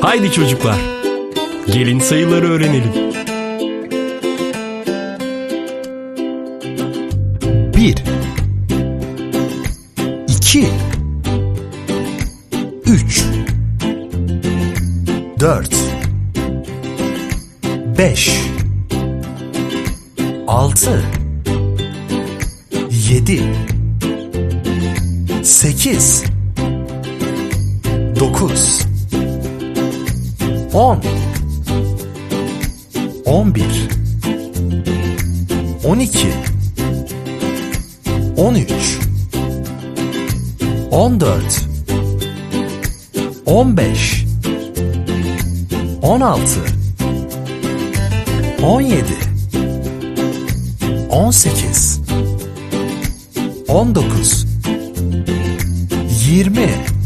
Haydi çocuklar. Gelin sayıları öğrenelim. Bir. İki. Üç. Dört. Beş. Altı. Yedi. Sekiz. Dokuz. On. On bir. On iki. 13 14 15 16 17 18 19 20